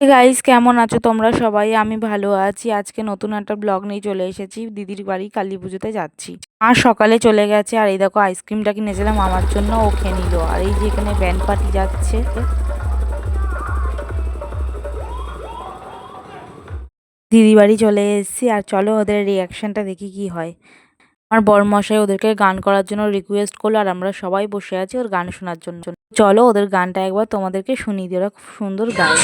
Guys কেমন আছো তোমরা সবাই? আমি ভালো আছি। আজকে নতুন একটা ব্লগ নিয়ে চলে এসেছি। দিদির বাড়ি কালী পুজোতে যাচ্ছি। আর সকালে চলে গেছে। আর এই দেখো আইসক্রিমটা কিনেছিলাম আমার জন্য। ও খেয়ে নিল। আর এই যে এখানে ব্যান্ড পার্টি যাচ্ছে। দিদি বাড়ি চলে এসেছি। আর চলো ওদের রিয়াকশনটা দেখি কি হয়। আমার বরমশাই ওদেরকে গান করার জন্য রিকোয়েস্ট করল। আর আমরা সবাই বসে আছি ওর গান শোনার জন্য। চলো ওদের গানটা একবার তোমাদেরকে শুনিয়ে দিই ওরা খুব সুন্দর গায়।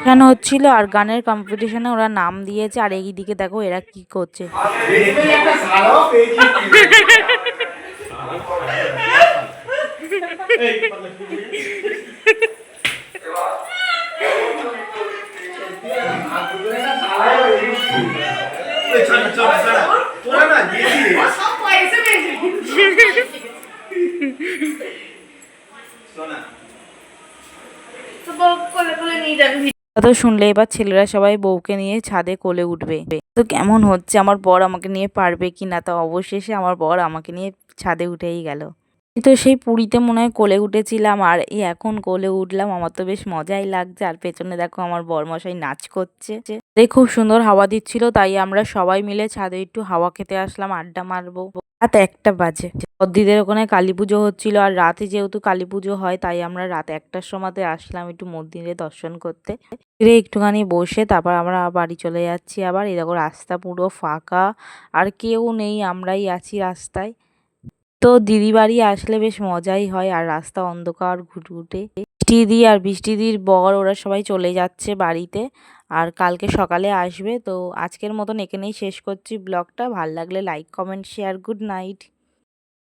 এখানে হচ্ছিল আর গানের কম্পিটিশনে ওরা নাম দিয়েছে, আর এই দিকে দেখো এরা কি করছে। তোরা না গেছিলি শোনা তো শুনলে এবার ছেলেরা সবাই বউকে নিয়ে ছাদে কোলে উঠবে। তো কেমন হচ্ছে? আমার বর আমাকে নিয়ে পারবে কি না? তা অবশেষে আমার বর আমাকে নিয়ে ছাদে উঠেই গেল। তো সেই পুরীতে মনে হয় কোলে উঠেছিলাম আর এই এখন কোলে উঠলাম, আমার তো বেশ মজাই লাগছে। আর পেছনে দেখো আমার বরমশাই নাচ করছে। খুব সুন্দর হাওয়া দিচ্ছিল, তাই আমরা সবাই মিলে ছাদে একটু হাওয়া খেতে আসলাম, আড্ডা মারবো। রাত একটা বাজে। বদ্দিদের ওখানে কালী পুজো হচ্ছিল আর রাতে যেহেতু কালী পুজো হয়, তাই আমরা রাত একটার সময়তে আসলাম একটু মন্দিরে দর্শন করতে। ফিরে একটুখানি বসে তারপর আমরা বাড়ি চলে যাচ্ছি আবার। দেখো রাস্তা পুরো ফাঁকা, আর কেউ নেই, আমরাই আছি রাস্তায়। তো দিদি বাড়ি আসলে বেশ মজাই হয় আর রাস্তা অন্ধকার ঘুটঘুটে। বৃষ্টি দি আর বৃষ্টি দির বর ওরা সবাই চলে যাচ্ছে বাড়িতে আর কালকে সকালে আসবে। তো আজকের মতন এখানেই শেষ করছি ব্লগটা। ভালো লাগলে like comment share good night